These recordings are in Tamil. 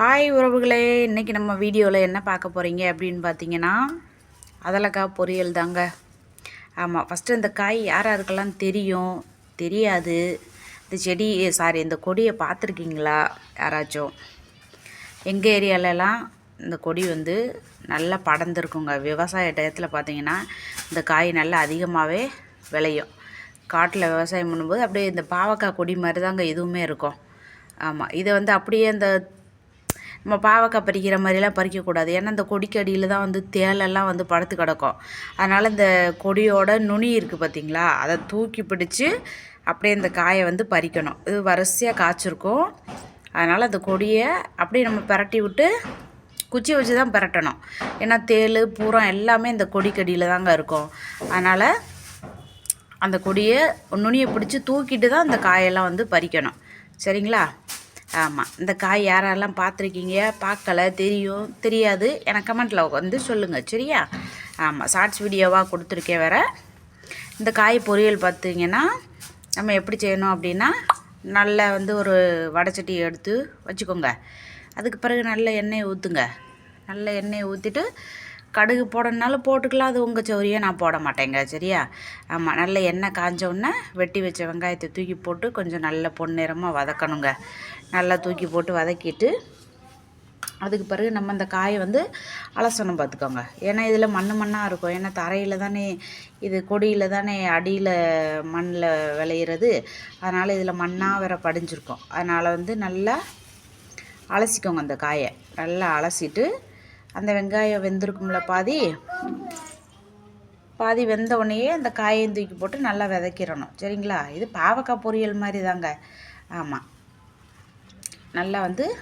ஹாய் உறவுகளே இன்றைக்கி நம்ம வீடியோவில் என்ன பார்க்க போகிறீங்க அப்படின்னு பார்த்தீங்கன்னா அதலக்காய் பொரியல் தாங்க. ஆமாம் ஃபஸ்ட்டு இந்த காய் யார் யாருக்கெல்லாம் தெரியும்? தெரியாது. இந்த செடி சாரி இந்த கொடியை பார்த்துருக்கீங்களா? யாராச்சும்? எங்கள் ஏரியாலலாம் இந்த கொடி வந்து நல்லா படர்ந்துருக்குங்க. விவசாய டயத்தில் பார்த்தீங்கன்னா இந்த காய் நல்லா அதிகமாகவே விளையும். காட்டில் விவசாயம் பண்ணும்போது அப்படியே இந்த பாவக்காய் கொடி மாதிரி தாங்க இதுவுமே இருக்கும். ஆமாம் இதை வந்து அப்படியே இந்த நம்ம பாவக்காய் பறிக்கிற மாதிரிலாம் பறிக்கக்கூடாது. ஏன்னா இந்த கொடிக்கடியில் தான் வந்து தேலெல்லாம் வந்து படுத்து கிடக்கும். அதனால் இந்த கொடியோட நுனி இருக்குது பார்த்திங்களா அதை தூக்கி பிடிச்சி அப்படியே இந்த காயை வந்து பறிக்கணும். இது வரிசையாக காய்ச்சிருக்கும். அதனால் அந்த கொடியை அப்படியே நம்ம பரட்டி விட்டு குச்சி வச்சு தான் பரட்டணும். ஏன்னா தேல் பூரம் எல்லாமே இந்த கொடிக்கடியில் தாங்க இருக்கும். அதனால் அந்த கொடியை நுனியை பிடிச்சி தூக்கிட்டு தான் அந்த காயெல்லாம் வந்து பறிக்கணும். சரிங்களா? ஆமாம் இந்த காய் யாரெல்லாம் பார்த்துருக்கீங்க? பார்க்கல தெரியும் தெரியாது. எனக்கு கமெண்ட்டில் வந்து சொல்லுங்கள் சரியா? ஆமாம் ஷார்ட்ஸ் வீடியோவாக கொடுத்துருக்கேன் வேறு. இந்த காய் பொரியல் பார்த்தீங்கன்னா நம்ம எப்படி செய்யணும் அப்படின்னா நல்ல வந்து ஒரு வடைச்சட்டி எடுத்து வச்சுக்கோங்க. அதுக்கு பிறகு நல்ல எண்ணெயை ஊற்றுங்க நல்ல எண்ணெயை ஊற்றிட்டு கடுகு போடணுனாலும் போட்டுக்கலாம். அது உங்கள் சௌரியம் நான் போட மாட்டேங்க சரியா? ஆமாம் நல்ல எண்ணெய் காஞ்சோடனே வெட்டி வச்ச வெங்காயத்தை தூக்கி போட்டு கொஞ்சம் நல்ல பொன்னிறமாக வதக்கணுங்க. நல்லா தூக்கி போட்டு வதக்கிட்டு அதுக்கு பிறகு நம்ம அந்த காயை வந்து அலசணும் பார்த்துக்கோங்க. ஏன்னா இதில் மண் மண்ணாக இருக்கும். ஏன்னா தரையில் தானே இது கொடியில் தானே அடியில் மண்ணில் விளையிறது. அதனால் இதில் மண்ணாக வேற படிஞ்சிருக்கும். அதனால் வந்து நல்லா அலசிக்கோங்க அந்த காயை. நல்லா அலசிட்டு அந்த வெங்காயம் வெந்திருக்கும்ல பாதி. பாதி வெந்த உடனேயே அந்த காயையும் தூக்கி போட்டு நல்லா விதைக்கிறணும். சரிங்களா? இது பாவக்காய் பொரியல் மாதிரி தாங்க. ஆமாம் நல்லா வந்து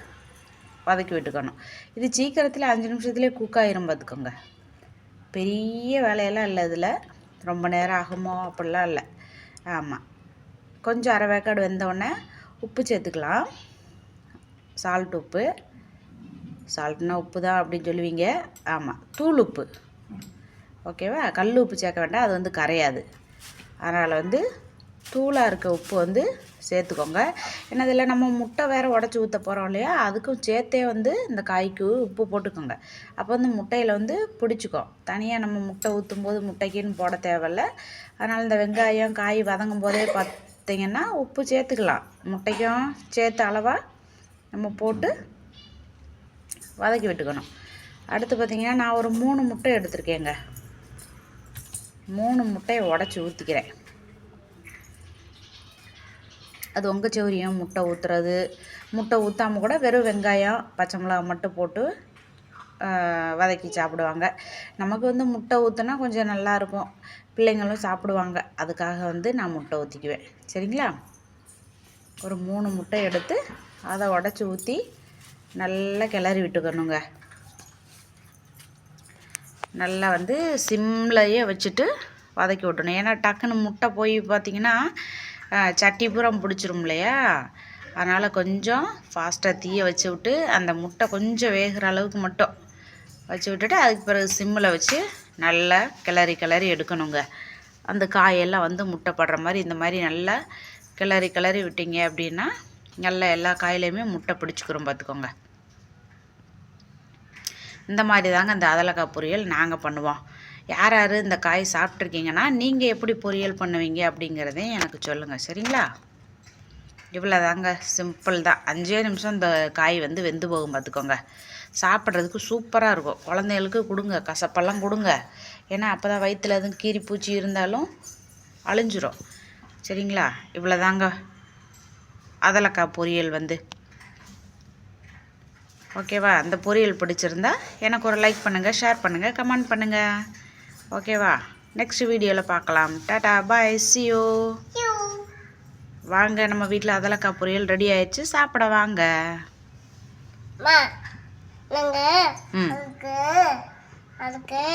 வதக்கி விட்டுக்கணும். இது சீக்கிரத்தில் அஞ்சு நிமிஷத்துலேயே குக்காயிரும் பார்த்துக்கோங்க. பெரிய வேலையெல்லாம் இல்லை இதில். ரொம்ப நேரம் ஆகுமோ? அப்படிலாம் இல்லை. ஆமாம் கொஞ்சம் அரை வேக்காடு வெந்தவுடனே உப்பு சேர்த்துக்கலாம். சால்ட் உப்பு. சால்ட்னா உப்பு தான் அப்படின்னு சொல்லுவீங்க. ஆமாம் தூள் உப்பு. ஓகேவா? கல் உப்பு சேர்க்க வேண்டாம் அது வந்து கரையாது. அதனால் வந்து தூளாக இருக்க உப்பு வந்து சேர்த்துக்கோங்க. ஏன்னா இதில் நம்ம முட்டை வேறு உடச்சி ஊற்ற போகிறோம் இல்லையா? அதுக்கும் சேர்த்தே வந்து இந்த காய்க்கு உப்பு போட்டுக்கோங்க. அப்போ வந்து முட்டையில் வந்து பிடிச்சிக்கும் தனியாக நம்ம முட்டை ஊற்றும் போது முட்டைக்குன்னு போட தேவையில்ல. அதனால் இந்த வெங்காயம் காய் வதங்கும் போதே பார்த்தீங்கன்னா உப்பு சேர்த்துக்கலாம். முட்டைக்கும் சேர்த்த அளவாக நம்ம போட்டு வதக்கி விட்டுக்கணும். அடுத்து பார்த்திங்கன்னா நான் ஒரு மூணு முட்டை எடுத்திருக்கேங்க. மூணு முட்டையை உடச்சி ஊற்றிக்கிறேன் அது உங்கள் சௌரியம் முட்டை ஊற்றுறது முட்டை ஊற்றாமல் கூட வெறும் வெங்காயம் பச்சை மிளகா மட்டும் போட்டு வதக்கி சாப்பிடுவாங்க. நமக்கு வந்து முட்டை ஊற்றுனா கொஞ்சம் நல்லாயிருக்கும் பிள்ளைங்களும் சாப்பிடுவாங்க. அதுக்காக வந்து நான் முட்டை ஊற்றிக்குவேன் சரிங்களா? ஒரு மூணு முட்டை எடுத்து அதை உடச்சி ஊற்றி நல்லா கிளறி விட்டுக்கணுங்க. நல்லா வந்து சிம்லையே வச்சுட்டு வதக்கி விட்டணும். ஏன்னா டக்குன்னு முட்டை போய் பார்த்திங்கன்னா சட்டி பூரம் பிடிச்சிரும் இல்லையா? அதனால் கொஞ்சம் ஃபாஸ்ட்டாக தீயை வச்சு விட்டு அந்த முட்டை கொஞ்சம் வேகிற அளவுக்கு மட்டும் வச்சு விட்டுட்டு அதுக்கு பிறகு சிம்மில் வச்சு நல்லா கிளறி கிளறி எடுக்கணுங்க. அந்த காயெல்லாம் வந்து முட்டை படுற மாதிரி இந்த மாதிரி நல்லா கிளறி கிளறி விட்டீங்க அப்படின்னா நல்லா எல்லா காயிலையுமே முட்டை பிடிச்சிக்கிறோம் பார்த்துக்கோங்க. இந்த மாதிரி தாங்க இந்த அதலக்காய் பொரியல் நாங்கள் பண்ணுவோம். யார் யார் இந்த காய் சாப்பிட்ருக்கீங்கன்னா நீங்கள் எப்படி பொரியல் பண்ணுவீங்க அப்படிங்கிறதையும் எனக்கு சொல்லுங்கள் சரிங்களா? இவ்வளோ தாங்க சிம்பிள் தான். அஞ்சே நிமிஷம் இந்த காய் வந்து வெந்து போகும் பார்த்துக்கோங்க. சாப்பிட்றதுக்கு சூப்பராக இருக்கும். குழந்தைகளுக்கு கொடுங்க கசப்பெல்லாம் கொடுங்க. ஏன்னா அப்போ தான் வயிற்றில் எதுவும் கீரி பூச்சி இருந்தாலும் அழிஞ்சிரும். சரிங்களா? இவ்வளோ தாங்க அதலக்காய் பொரியல் வந்து ஓகேவா? அந்த பொரியல் பிடிச்சிருந்தா எனக்கு ஒரு லைக் பண்ணுங்கள் ஷேர் பண்ணுங்கள் கமெண்ட் பண்ணுங்கள் ஓகேவா? நெக்ஸ்ட் வீடியோவில் பார்க்கலாம். டாடா பாய் சியோ வாங்க நம்ம வீட்டில் அதலக்காய் பொரியல் ரெடி ஆயிடுச்சு. சாப்பிட வாங்க. அதுக்கு